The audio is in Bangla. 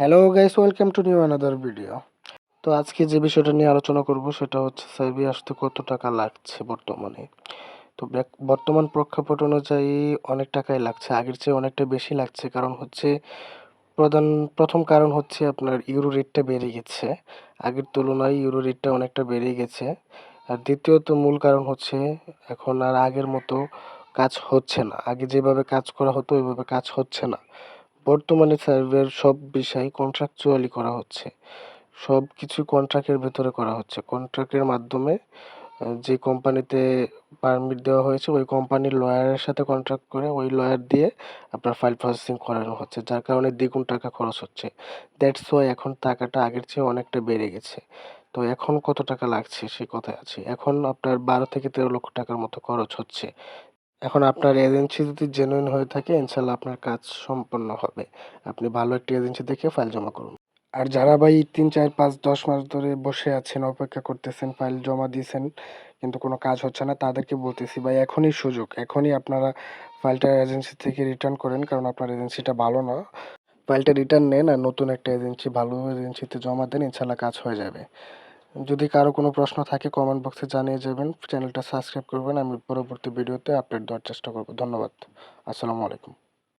Hello guys welcome to new another video তো আজকে যে বিষয়টা নিয়ে আলোচনা করব সেটা হচ্ছে সাইবি আসতে কত টাকা লাগছে বর্তমানে? তো বর্তমান প্রেক্ষাপট অনুযায়ী অনেক টাকাই লাগছে, আগের চেয়ে অনেকটা বেশি লাগছে। কারণ হচ্ছে, প্রধান, প্রথম কারণ হচ্ছে আপনার ইউরো রেটটা বেড়ে গেছে। আগের তুলনায় ইউরো রেটটা অনেকটা বেড়ে গেছে। আর দ্বিতীয়ত মূল কারণ হচ্ছে, এখন আর আগের মতো কাজ হচ্ছে না। আগে যেভাবে কাজ করা হতো, ওইভাবে কাজ হচ্ছে না। বর্তমানে সার্ভের সব বিষয় কন্ট্রাকচুয়ালি করা হচ্ছে। সব কিছু কন্ট্রাক্টের ভেতরে করা হচ্ছে। কন্ট্রাক্টের মাধ্যমে যে কোম্পানিতে পারমিট দেওয়া হয়েছে, ওই কোম্পানির লয়ারের সাথে কন্ট্রাক্ট করে ওই লয়ার দিয়ে আপনার ফাইল প্রসেসিং করানো হচ্ছে, যার কারণে দ্বিগুণ টাকা খরচ হচ্ছে। দ্যাটস ওয়াই এখন টাকাটা আগের চেয়ে অনেকটা বেড়ে গেছে। তো এখন কত টাকা লাগছে সে কথায় আছে। এখন আপনার বারো থেকে তেরো লক্ষ টাকার মতো খরচ হচ্ছে। এখন আপনার এজেন্সি যদি জেনুইন হয়ে থাকে, ইনশাল্লাহ আপনার কাজ সম্পন্ন হবে। আপনি ভালো একটি এজেন্সি দেখে ফাইল জমা করুন। আর যারা ভাই তিন, চার, পাঁচ, দশ মাস ধরে বসে আছেন, অপেক্ষা করতেছেন ফাইল জমা দিয়েছেন, কিন্তু কোনো কাজ হচ্ছে না, তাদেরকে বলতেছি, ভাই, এখনই সুযোগ, এখনই আপনারা ফাইলটা এজেন্সি থেকে রিটার্ন করেন, কারণ আপনার এজেন্সিটা ভালো না। ফাইলটা রিটার্ন নেন আর নতুন একটা এজেন্সি ভালো এজেন্সিতে জমা দেন, ইনশাল্লাহ কাজ হয়ে যাবে। যদি কারও কোনো প্রশ্ন থাকে কমেন্ট বক্সে জানিয়ে যাবেন। চ্যানেলটা সাবস্ক্রাইব করবেন। আমি পরবর্তী ভিডিওতে আপডেট দেওয়ার চেষ্টা করব। ধন্যবাদ। আসসালামু আলাইকুম।